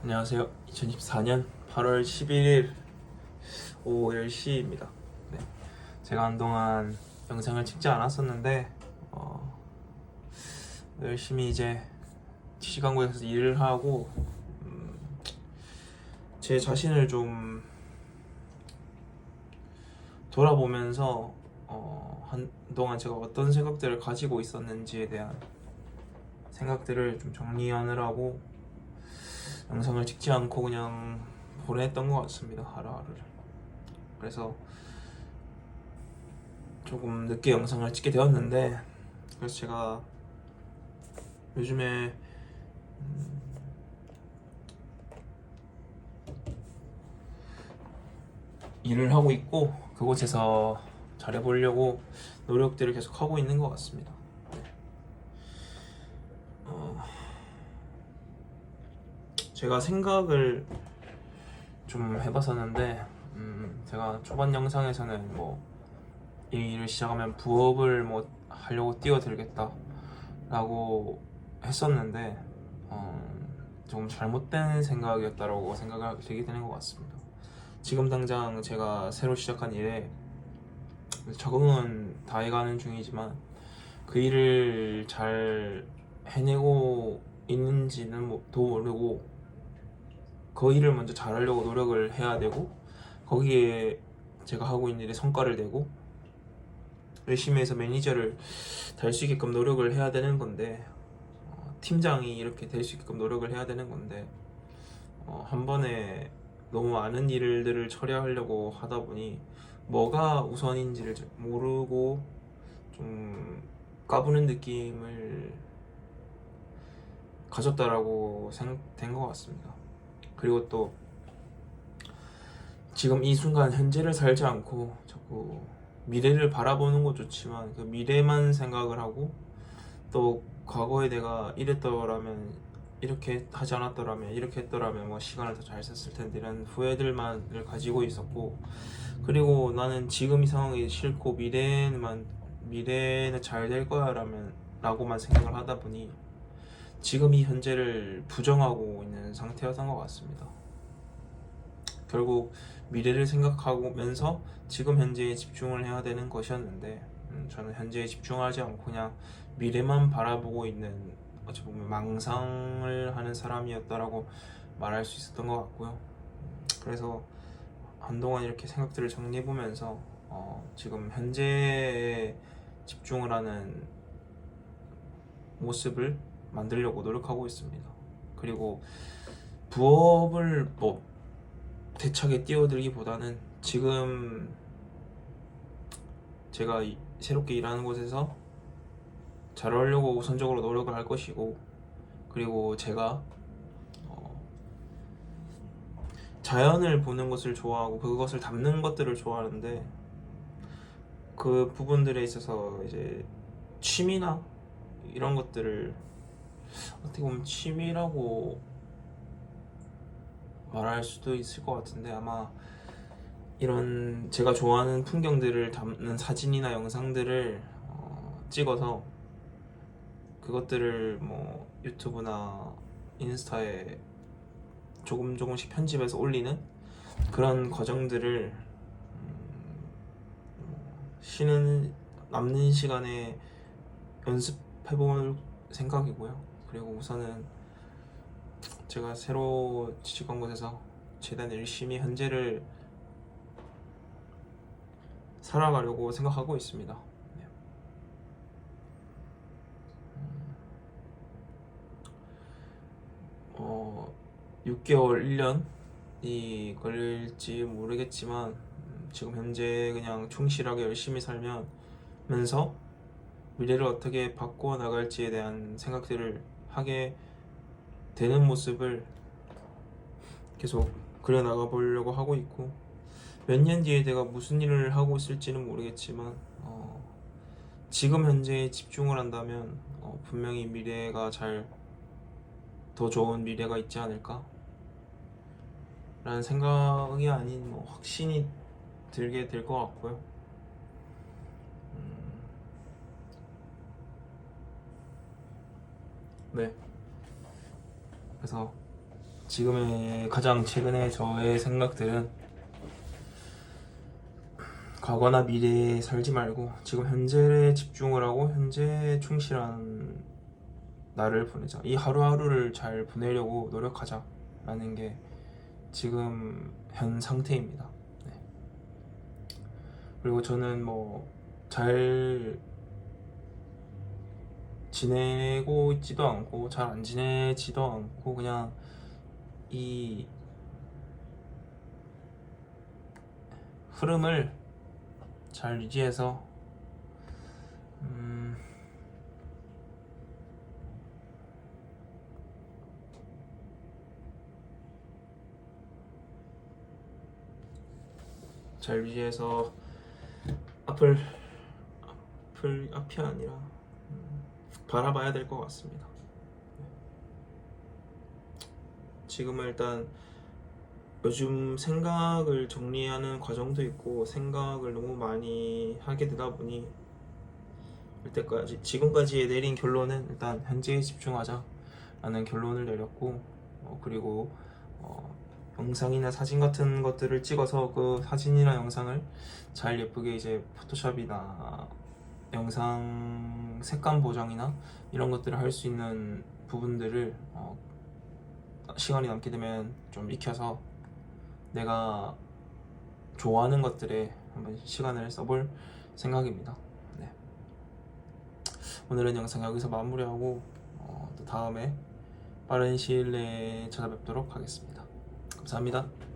안녕하세요. 2024년 8월 11일 오후 10시입니다. 네. 제가 한동안 영상을 찍지 않았었는데 어, 열심히 이제 시간구에서 일을 하고 음, 제 자신을 좀 돌아보면서 어, 한동안 제가 어떤 생각들을 가지고 있었는지에 대한 생각들을 좀 정리하느라고 영상을 찍지 않고 그냥 보냈던 것 같습니다 하루하루를 그래서 조금 늦게 영상을 찍게 되었는데 그래서 제가 요즘에 음, 일을 하고 있고 그곳에서 잘해보려고 노력들을 계속 하고 있는 것 같습니다 네. 어, 제가 생각을 좀 해봤었는데 음, 제가 초반 영상에서는 뭐 이 일을 시작하면 부업을 뭐 하려고 뛰어들겠다 라고 했었는데 어, 조금 잘못된 생각이었다라고 생각이 들게 되는 것 같습니다. 지금 당장 제가 새로 시작한 일에 적응은 다 해가는 중이지만 그 일을 잘 해내고 있는지는 뭐- 도 모르고 그 일을 먼저 잘하려고 노력을 해야 되고 거기에 제가 하고 있는 일에 성과를 내고 열심히 해서 매니저를 될수 있게끔 노력을 해야 되는 건데 어, 팀장이 이렇게 될 수 있게끔 노력을 해야 되는 건데 어, 한 번에 너무 많은 일들을 처리하려고 하다 보니 뭐가 우선인지를 잘 모르고 좀 까부는 느낌을 가졌다라고 생각된 것 같습니다. 그리고 또 지금 이 순간 현재를 살지 않고 자꾸 미래를 바라보는 것 좋지만 그 미래만 생각을 하고 또 과거에 내가 이랬더라면 이렇게 하지 않았더라면 이렇게 했더라면 뭐 시간을 더 잘 썼을 텐데 이런 후회들만을 가지고 있었고 그리고 나는 지금 이 상황이 싫고 미래만 미래는 잘 될 거야라면 라고만 생각을 하다 보니 지금 이 현재를 부정하고 있는 상태였던 것 같습니다. 결국 미래를 생각하면서 지금 현재에 집중을 해야 되는 것이었는데 음, 저는 현재에 집중하지 않고 그냥 미래만 바라보고 있는 어찌 보면 망상을 하는 사람이었다라고 말할 수 있었던 것 같고요. 음, 그래서 한동안 이렇게 생각들을 정리해 보면서 어, 지금 현재에 집중을 하는 모습을 만들려고 노력하고 있습니다. 그리고 부업을 뭐 대차게 뛰어들기보다는 지금 제가 이- 새롭게 일하는 곳에서 잘하려고 우선적으로 노력을 할 것이고 그리고 제가 어, 자연을 보는 것을 좋아하고 그것을 담는 것들을 좋아하는데 그 부분들에 있어서 이제 취미나 이런 것들을 어떻게 보면 취미라고 말할 수도 있을 것 같은데 아마 이런 제가 좋아하는 풍경들을 담는 사진이나 영상들을 어, 찍어서 그것들을 뭐 유튜브나 인스타에 조금 조금씩 편집해서 올리는 그런 과정들을 음, 쉬는 남는 시간에 연습해볼 생각이고요. 그리고 우선은 제가 새로 취직한 곳에서 최대한 열심히 현재를 살아가려고 생각하고 있습니다. 네. 음, 어, 6개월, 1년이 걸릴지 모르겠지만 음, 지금 현재 그냥 충실하게 열심히 살면서 미래를 어떻게 바꿔 나갈지에 대한 생각들을 하게 되는 모습을 계속 그려 나가 보려고 하고 있고 몇 년 뒤에 내가 무슨 일을 하고 있을지는 모르겠지만 어, 지금 현재에 집중을 한다면 어, 분명히 미래가 잘 더 좋은 미래가 있지 않을까 라는 생각이 아닌 뭐 확신이 들게 될 것 같고요. 네. 그래서 지금의 가장 최근에 저의 생각들은 과거나 미래에 살지 말고 지금 현재에 집중을 하고 현재에 충실한 나를 보내자. 이 하루하루를 잘 보내려고 노력하자 라는 게 지금 현 상태입니다. 네. 그리고 저는 뭐 잘 지내고 있지도 않고 잘 안 지내지도 않고 그냥 이 흐름을 잘 유지해서 음, 잘 유지해서 앞을 앞을 앞이 아니라 음, 바라봐야 될 것 같습니다. 지금은 일단 요즘 생각을 정리하는 과정도 있고 생각을 너무 많이 하게 되다 보니 이때까지 지금까지 내린 결론은 일단 현재에 집중하자라는 결론을 내렸고 어, 그리고 어, 영상이나 사진 같은 것들을 찍어서 그 사진이나 영상을 잘 예쁘게 이제 포토샵이나 영상 색감 보정이나 이런 것들을 할 수 있는 부분들을 어, 시간이 남게 되면 좀 익혀서 내가 좋아하는 것들에 한번 시간을 써볼 생각입니다. 네. 오늘은 영상 여기서 마무리하고 어, 또 다음에 빠른 시일 내에 찾아뵙도록 하겠습니다. 감사합니다.